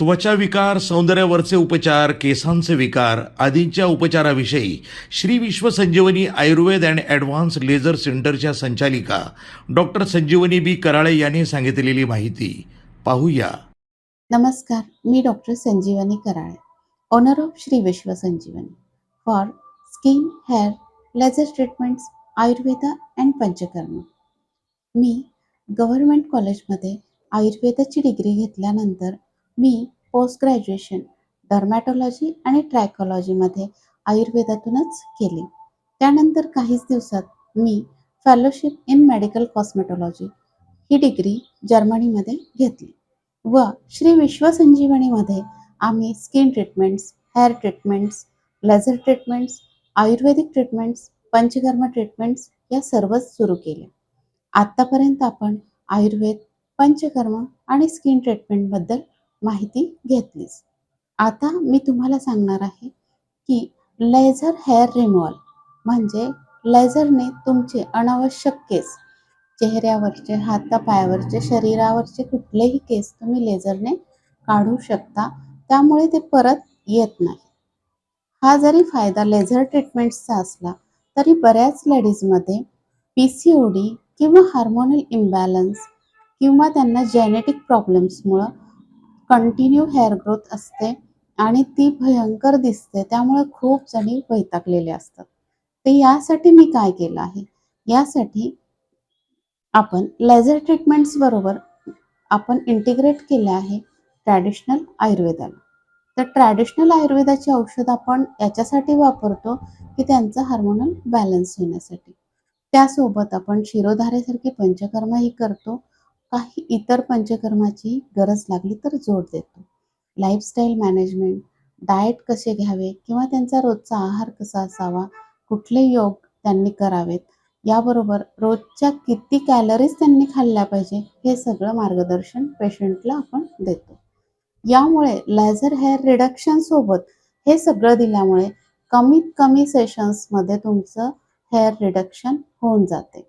त्वचा विकार सौंदर्यावरचे उपचार केसांचे विकार आदींच्या उपचाराविषयी Shri Vishwa Sanjeevani Ayurved and advance laser सेंटरच्या संचालिका डॉक्टर संजीवनी बी कराळे यांनी सांगितलेली माहिती. पाहूया. नमस्कार मी doctor Sanjeevani Karale owner of Shri Vishwa Sanjeevani for skin hair laser treatments Ayurveda and Panchakarma. Me government कॉलेजमध्ये आयुर्वेदाची डिग्री घेतल्यानंतर मी पोस्ट ग्रॅज्युएशन डर्मॅटॉलॉजी आणि ट्रायकॉलॉजीमध्ये आयुर्वेदातूनच केले. त्यानंतर काहीच दिवसात मी फेलोशिप इन मेडिकल कॉस्मेटॉलॉजी ही डिग्री जर्मनीमध्ये घेतली व श्री विश्व संजीवनीमध्ये आम्ही skin treatments hair treatments laser treatments Ayurvedic treatments Panchakarma treatments या सर्वच सुरू केले. आत्तापर्यंत आपण आयुर्वेद पंचकर्म आणि स्किन ट्रीटमेंटबद्दल माहिती घेतलीच आता मी तुम्हाला सांगणार आहे की लेझर हेअर रिमॉल म्हणजे लेझरने तुमचे अनावश्यक केस चेहऱ्यावरचे हातापायावरचे शरीरावरचे कुठलेही केस तुम्ही लेझरने काढू शकता. त्यामुळे ते परत येत नाही. हा जरी फायदा लेझर ट्रीटमेंट्सचा असला तरी बऱ्याच लेडीजमध्ये पी सी ओ डी किंवा हार्मोनल इम्बॅलन्स किंवा त्यांना जेनेटिक प्रॉब्लेम्समुळं कंटिन्यू हेअर ग्रोथ असते आणि ती भयंकर दिसते. त्यामुळे खूप जणी वैतागलेले असतात. ते यासाठी मी काय केलं आहे? यासाठी आपण लेझर ट्रीटमेंट्स बरोबर आपण इंटिग्रेट केले आहे ट्रॅडिशनल आयुर्वेदाला तर ट्रॅडिशनल आयुर्वेदाची औषध आपण याच्यासाठी वापरतो की त्यांचं हार्मोनल बॅलन्स होण्यासाठी. त्यासोबत आपण शिरोधारेसारखी पंचकर्मही करतो. काही इतर पंचकर्माची गरज लागली तर जोड देतो. लाईफस्टाईल मॅनेजमेंट डाएट कसे घ्यावे किंवा त्यांचा रोजचा आहार कसा असावा कुठले योग त्यांनी करावेत याबरोबर रोजच्या किती कॅलरीज त्यांनी खाल्ल्या पाहिजे हे सगळं मार्गदर्शन पेशंटला आपण देतो. यामुळे लेझर हेअर रिडक्शन सोबत हे सगळं दिल्यामुळे कमीत कमी सेशन्समध्ये तुमचं हेअर रिडक्शन होऊन जाते.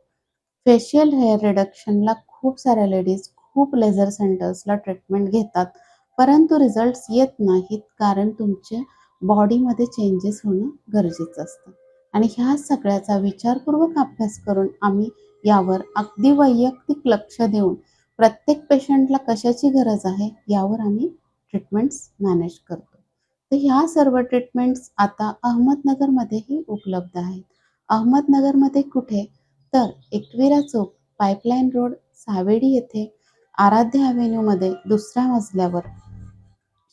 फेशियल हेअर रिडक्शनला खूप साऱ्या लेडीज खूप लेझर सेंटर्सला ट्रीटमेंट घेतात. परंतु रिझल्ट्स येत नाहीत कारण तुमच्या बॉडीमध्ये चेंजेस होणं गरजेचं असतं. आणि ह्या सगळ्याचा विचारपूर्वक अभ्यास करून आम्ही यावर अगदी वैयक्तिक लक्ष देऊन प्रत्येक पेशंटला कशाची गरज आहे यावर आम्ही ट्रीटमेंट्स मॅनेज करतो. तर ह्या सर्व ट्रीटमेंट्स आता अहमदनगरमध्येही उपलब्ध आहेत. अहमदनगरमध्ये कुठे? तर एकविरा चौक पाईपलाईन रोड सावेडी येथे आराध्य अव्हेन्यूमध्ये दुसऱ्या मजल्यावर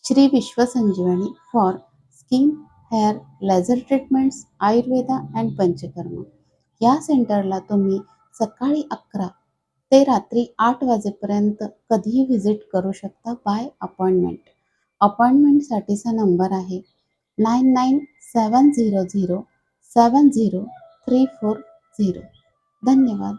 Shri Vishwa Sanjeevani for skin hair laser treatments Ayurveda and Panchakarma. या सेंटरला तुम्ही सकाळी अकरा ते रात्री आठ वाजेपर्यंत कधीही व्हिजिट करू शकता बाय अपॉइंटमेंट अपॉइंटमेंटसाठीचा नंबर आहे nine nine seven zero zero seven zero three four zero धन्यवाद.